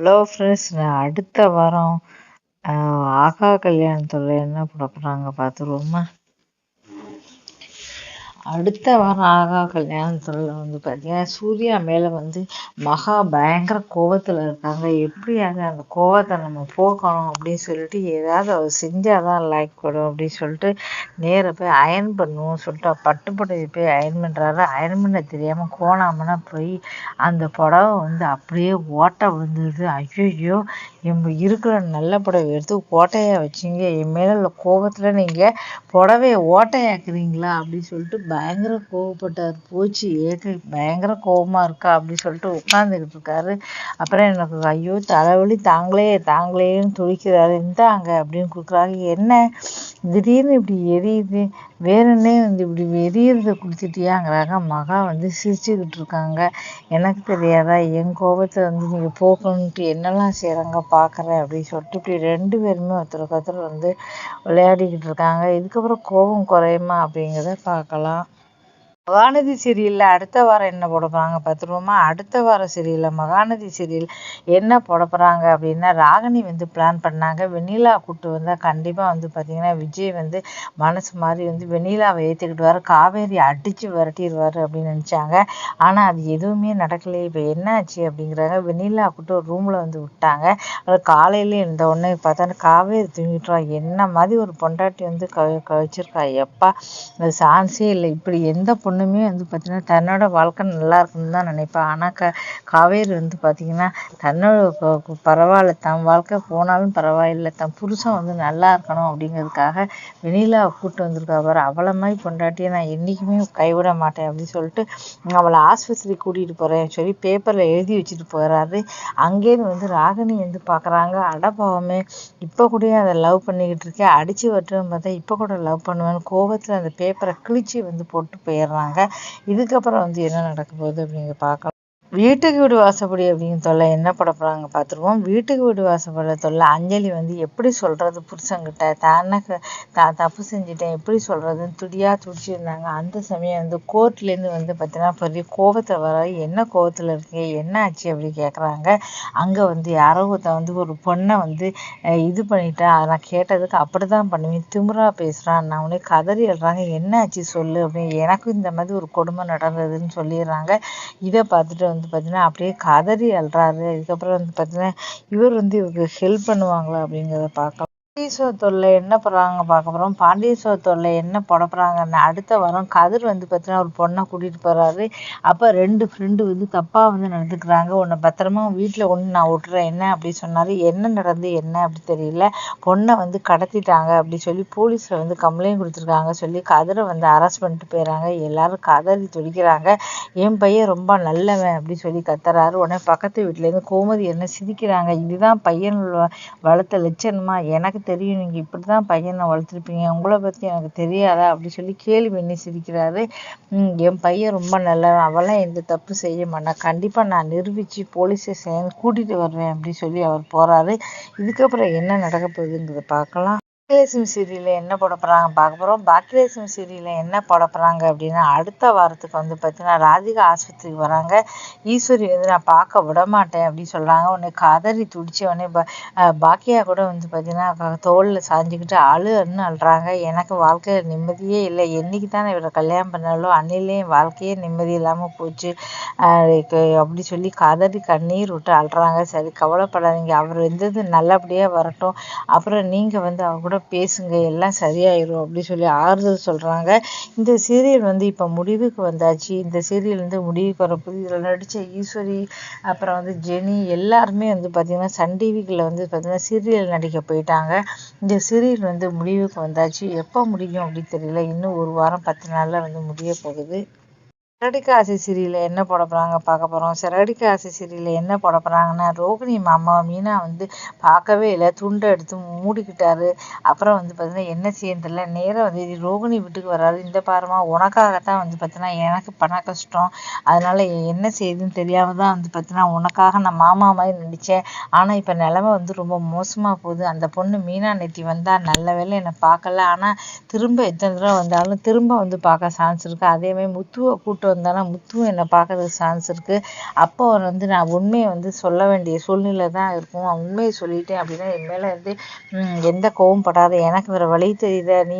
Hello friends நான் அடுத்த வாரம் ஆகா கல்யாணத்தில் என்ன போட போகிறாங்க பார்த்துருவோமா அடுத்த வாரம் ஆகா கல்யாணத்தில் வந்து பார்த்தீங்கன்னா சூர்யா மேலே வந்து மகா பயங்கர கோவத்தில் இருக்காங்க. எப்படியாவது அந்த கோவத்தை நம்ம போக்கணும் அப்படின்னு சொல்லிட்டு ஏதாவது அவர் செஞ்சால் தான் லைக் படும் அப்படின்னு சொல்லிட்டு நேராக போய் அயன் பண்ணுவோம் சொல்லிட்டு பட்டு புடவை போய் அயன் பண்ணுறாரு அயன் பண்ண தெரியாமல் கோணாமனா போய் அந்த புடவை வந்து அப்படியே ஓட்டை வந்துடுது ஐயோ என் இருக்கிற நல்ல புடவை எடுத்து ஓட்டையாக வச்சிங்க. என் மேலே உள்ள கோபத்தில் நீங்கள் புடவைய ஓட்டையாக்குறீங்களா அப்படின்னு சொல்லிட்டு பயங்கர கோவப்பட்டார் போச்சு. ஏக்கு பயங்கர கோவமாக இருக்கா அப்படின்னு சொல்லிட்டு உட்காந்துக்கிட்டு இருக்காரு. அப்புறம் எனக்கு ஐயோ தலைவலி தாங்களே தாங்களேன்னு துடிக்கிறாரு. இந்தாங்க அப்படின்னு கொடுக்குறாங்க என்ன? திடீர்னு இப்படி எரியுது. வேணுன்னே வந்து இப்படி எரியறத கொடுத்துட்டியாங்கிறாங்க மகா வந்து சிரிச்சுக்கிட்டு இருக்காங்க. எனக்கு தெரியாதா என் கோபத்தை வந்து நீங்கள் போக்கணுன்ட்டு என்னெல்லாம் செய்கிறாங்க பார்க்குறேன் அப்படின்னு சொல்லிட்டு இப்படி ரெண்டு பேருமே ஒருத்தருக்கு ஒருத்தர் வந்து விளையாடிக்கிட்டு இருக்காங்க. இதுக்கப்புறம் கோபம் குறையுமா அப்படிங்கிறத பார்க்கலாம். மகாநதி சீரியலில் அடுத்த வாரம் என்ன போட போகிறாங்க பார்த்துருவோமா? அடுத்த வாரம் சீரியலில் மகாநதி சீரியல் என்ன போட போகிறாங்க அப்படின்னா ராகினி வந்து பிளான் பண்ணாங்க. வெண்ணிலா கூட்டு வந்தால் கண்டிப்பாக வந்து பார்த்திங்கன்னா விஜய் வந்து மனசு மாதிரி வந்து வெண்ணிலாவை ஏற்றுக்கிட்டு காவேரி அடித்து விரட்டிடுவார் அப்படின்னு நினச்சாங்க. ஆனால் அது எதுவுமே நடக்கலையே. இப்போ என்ன ஆச்சு அப்படிங்கிறாங்க. வெண்ணிலா கூட்டு ஒரு ரூமில் வந்து விட்டாங்க. அது காலையிலே இருந்த உடனே பார்த்தா காவேரி தூங்கிட்டுருவா என்ன மாதிரி ஒரு பொண்டாட்டி வந்து க கழிச்சிருக்கா எப்பா சான்ஸே இல்லை. இப்படி எந்த பொண்ணு பொண்ணுமே வந்து பார்த்திங்கன்னா தன்னோட வாழ்க்கை நல்லா இருக்கணும்னு தான் நினைப்பா ஆனால் க காவேரி வந்து பார்த்திங்கன்னா தன்னோட பரவாயில்ல. தன் வாழ்க்கை போனாலும் பரவாயில்லை. தன் புருஷன் வந்து நல்லா இருக்கணும் அப்படிங்கிறதுக்காக வெண்ணிலா கூப்பிட்டு வந்திருக்கா பாரு. அவளை மாதிரி பொண்டாட்டியை நான் என்றைக்குமே கைவிட மாட்டேன் அப்படின்னு சொல்லிட்டு அவளை ஆஸ்பத்திரி கூட்டிகிட்டு போகிறேன் சொல்லி பேப்பரில் எழுதி வச்சுட்டு போகிறாரு அங்கேருந்து வந்து ராகினி வந்து பார்க்குறாங்க அடப்பாவமே இப்போ கூட அதை லவ் பண்ணிக்கிட்டு இருக்கேன் அடித்து வட்டுன்னு பார்த்தா இப்போ கூட லவ் பண்ணுவேன்னு கோபத்தில் அந்த பேப்பரை கிழிச்சு வந்து போட்டு போயிடுறான் சொல்கிறாங்க இதுக்கப்புறம் வந்து என்ன நடக்க போகுது அப்படிங்க பார்க்கலாம் வீட்டுக்கு வீடு வாசப்படி அப்படின்னு தொல்லை என்ன பட போகிறாங்க பார்த்துருவோம். வீட்டுக்கு வீடு வாசப்பட தொல்லை. அஞ்சலி வந்து எப்படி சொல்கிறது புருஷங்கிட்ட தானே தா தப்பு செஞ்சுட்டேன். எப்படி சொல்கிறதுன்னு துடியாக துடிச்சிருந்தாங்க. அந்த சமயம் வந்து கோர்ட்லேருந்து வந்து பார்த்தீங்கன்னா பெரிய கோபத்தில் வர என்ன கோபத்தில் இருக்கீங்க? என்ன ஆச்சு அப்படி கேட்குறாங்க அங்கே வந்து யாரோ ஒருத்தன் வந்து ஒரு பொண்ணை வந்து இது பண்ணிட்டேன் அதை நான் கேட்டதுக்கு அப்படி தான் பண்ணுவேன். திமுறா பேசுகிறான் நான் உடனே கதறி எழுறாங்க. என்ன ஆச்சு சொல்லு அப்படின்னு எனக்கும் இந்த மாதிரி ஒரு கொடுமை நடந்ததுன்னு சொல்லிடுறாங்க. இதை பார்த்துட்டு வந்து வந்து பார்த்தீங்கன்னா அப்படியே கதறி அழுறாரு. இதுக்கப்புறம் வந்து பார்த்தீங்கன்னா இவர் வந்து இவருக்கு ஹெல்ப் பண்ணுவாங்களா அப்படிங்கிறத பார்க்கலாம் பாண்டியேஸ்வரத்தூரில் என்ன போடுறாங்க பார்க்க போகிறோம் பாண்டியேஸ்வரத்தூரில் என்ன போட போகிறாங்கன்னு அடுத்த வாரம் கதிர் வந்து பார்த்தீங்கன்னா ஒரு பொண்ணை கூட்டிகிட்டு போகிறாரு அப்போ ரெண்டு ஃப்ரெண்டு வந்து தப்பாக வந்து நடந்துக்கிறாங்க. உன்னை பத்திரமா வீட்டில் ஒன்று நான் விட்டுறேன். என்ன அப்படி சொன்னார்? என்ன நடந்து? என்ன அப்படி தெரியல. பொண்ணை வந்து கடத்திட்டாங்க அப்படி சொல்லி போலீஸில் வந்து கம்ப்ளைண்ட் கொடுத்துருக்காங்க சொல்லி கதிரை வந்து அரெஸ்ட் பண்ணிட்டு போயிடறாங்க எல்லாரும் கதறி துடிக்கிறாங்க. என் பையன் ரொம்ப நல்லவன் அப்படி சொல்லி கத்துறாரு. உடனே பக்கத்து வீட்டிலேருந்து கோமதி என்ன சிரிக்கிறாங்க. இதுதான் பையன் வளர்த்த லட்சணமா? எனக்கு தெரியும். நீங்கள் இப்படி தான் பையனை வளர்த்துருப்பீங்க. உங்களை பற்றி எனக்கு தெரியாதா? அப்படி சொல்லி கேள்வி பண்ணி சிரிக்கிறாரு. என் பையன் ரொம்ப நல்லவன். அவெல்லாம் எந்த தப்பு செய்ய மாட்டான். கண்டிப்பாக நான் நிரூபித்து போலீஸ் ஸ்டேஷன் கூட்டிகிட்டு வருவேன் அப்படின்னு சொல்லி அவர் போகிறாரு இதுக்கப்புறம் என்ன நடக்க போகுதுங்கிறத பார்க்கலாம். பாக்கியலட்சுமி சீரியலில் என்ன போட போகிறாங்க பார்க்க போகிறோம் பாக்கியலட்சுமி சீரியலில் என்ன போட போகிறாங்க அப்படின்னா அடுத்த வாரத்துக்கு வந்து பார்த்தீங்கன்னா ராதிகா ஆஸ்பத்திரிக்கு வராங்க. ஈஸ்வரி வந்து நான் பார்க்க விட மாட்டேன் அப்படின்னு சொல்கிறாங்க உடனே கதறி துடிச்ச உடனே பாக்கியா கூட வந்து பார்த்தீங்கன்னா தோளில் சாஞ்சிக்கிட்டு அழுன்னு அழுறாங்க. எனக்கு வாழ்க்கையில் நிம்மதியே இல்லை. என்றைக்கு தான் இவரை கல்யாணம் பண்ணாலும் அன்னிலே என் வாழ்க்கையே நிம்மதி இல்லாமல் போச்சு. அப்படி சொல்லி கதறி கண்ணீர் விட்டு அழுறாங்க. சரி கவலைப்படாதீங்க. அவர் வந்தது நல்லபடியாக வரட்டும். அப்புறம் நீங்கள் வந்து அவர் கூட பேசுங்க எல்லாம் சரியாயிரும் அப்படின்னு சொல்லி ஆறுதல் சொல்கிறாங்க இந்த சீரியல் வந்து இப்போ முடிவுக்கு வந்தாச்சு. இந்த சீரியல் வந்து முடிவுக்கு வரப்போது இதில் நடித்த ஈஸ்வரி அப்புறம் வந்து ஜெனி எல்லாருமே வந்து பார்த்திங்கன்னா சன் டிவிக்கில் வந்து பார்த்திங்கன்னா சீரியல் நடிக்க போயிட்டாங்க. இந்த சீரியல் வந்து முடிவுக்கு வந்தாச்சு. எப்போ முடியும் அப்படின்னு தெரியல. இன்னும் ஒரு வாரம் பத்து நாளில் வந்து முடிய போகுது. சிறகடிக்க ஆசை சீரியலில் என்ன போட போகிறாங்க பார்க்க போகிறோம் சிறகடிக்க ஆசை சீரியலில் என்ன போட போகிறாங்கன்னா ரோகிணி மாமா மீனா வந்து பார்க்கவே இல்லை. துண்டை எடுத்து மூடிக்கிட்டாரு. அப்புறம் வந்து பார்த்தீங்கன்னா என்ன செய்யணும் தெரியல. நேராக வந்து ரோகிணி வீட்டுக்கு வராது. இந்த பாருமா உனக்காகத்தான் வந்து பார்த்தீங்கன்னா எனக்கு பண கஷ்டம். அதனால் என்ன செய்யுதுன்னு தெரியாமல் தான் வந்து பார்த்தீங்கன்னா உனக்காக நான் மாமா மாதிரி நடித்தேன் ஆனால் இப்போ நிலமை வந்து ரொம்ப மோசமாக போகுது. அந்த பொண்ணு மீனா நெத்தி வந்தால் நல்ல வேலை என்னை பார்க்கல. ஆனால் திரும்ப எத்தனை தடவை வந்தாலும் திரும்ப வந்து பார்க்க சான்ஸ் இருக்குது அதேமாதிரி முத்துவை கூட்டு வந்தானா முத்துவும் என்னை பார்க்கறதுக்கு சான்ஸ் இருக்குது அப்போ அவர் வந்து நான் உண்மையை வந்து சொல்ல வேண்டிய சூழ்நிலை தான் இருக்கும். அவன் உண்மையை சொல்லிட்டேன் அப்படின்னா என் மேலே வந்து எந்த கோவம் படாத எனக்கு வேறு வழி தெரியல நீ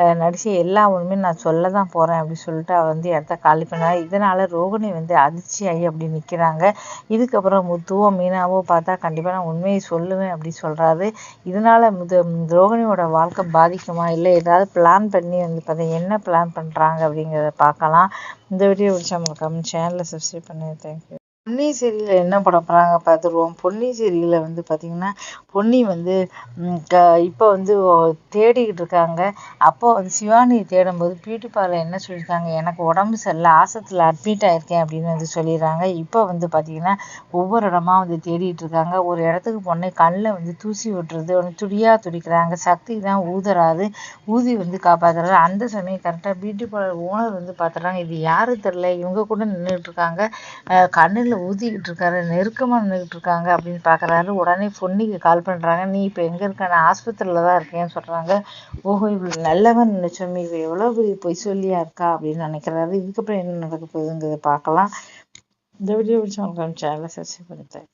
அஹ், நடிச்ச எல்லா உண்மையும் நான் சொல்ல தான் போகிறேன் அப்படின்னு சொல்லிட்டு அவர் வந்து இடத்த காலி பண்ணாரு இதனால் ரோகிணி வந்து அதிர்ச்சி ஆகி அப்படி நிற்கிறாங்க இதுக்கப்புறம் முத்துவோ மீனாவோ பார்த்தா கண்டிப்பாக நான் உண்மையை சொல்லுவேன் அப்படி சொல்கிறாரு இதனால் முது ரோகிணியோட வாழ்க்கை பாதிக்குமா? இல்லை ஏதாவது பிளான் பண்ணி வந்து பார்த்தா என்ன பிளான் பண்ணுறாங்க அப்படிங்கிறத பார்க்கலாம். இந்த வீடியோ பிடிச்சா மறக்காம சேனலை சப்ஸ்கிரைப் பண்ணுங்க தேங்க்யூ பொன்னி சீரியலில் என்ன பண்ண போறாங்க பார்த்துருவோம் பொன்னி சீரியலில் வந்து பார்த்திங்கன்னா பொன்னி வந்து க- இப்போ வந்து தேடிக்கிட்டு இருக்காங்க. அப்போ வந்து சிவானி தேடும்போது பியூட்டி பார்லர் என்ன சொல்லியிருக்காங்க? எனக்கு உடம்பு சரியில்லை ஆசத்தில் அட்மிட் ஆயிருக்கேன் அப்படின்னு வந்து சொல்லிடுறாங்க. இப்போ வந்து பார்த்திங்கன்னா ஒவ்வொரு இடமா வந்து தேடிட்டு இருக்காங்க. ஒரு இடத்துக்கு போனே கண்ணில் வந்து தூசி விட்டுறது ஒன்று துடியாக துடிக்கிறாங்க. சக்தி தான் ஊதுறாது. ஊதி வந்து காப்பாற்றுறாரு அந்த சமயம் கரெக்டாக பியூட்டி பார்லர் ஓனர் வந்து பார்த்துறாங்க இது யாரு தெரியல. இவங்க கூட நின்றுட்டு இருக்காங்க. கண்ணில் ஊதிக்கிட்டு இருக்காரு நெருக்கமாக நின்றுக்கிட்டு இருக்காங்க அப்படின்னு பார்க்குறாரு உடனே பொன்னிக்கு கால் பண்ணுறாங்க நீ இப்போ எங்கே இருக்க? நான் ஆஸ்பத்திரியில தான் இருக்கேன்னு சொல்கிறாங்க ஓஹோ இவ்வளோ நல்லவன் நினைச்சோமே. இவ எவ்வளோ பெரிய பொய் சொல்லியா இருக்கா அப்படின்னு நினைக்கிறாரு. இதுக்கப்புறம் என்ன நடக்க போகுதுங்கிறத பார்க்கலாம். இந்த வீடியோ பிடிச்சவங்க சேனலை சப்ஸ்கிரைப் பண்ணித்தேன்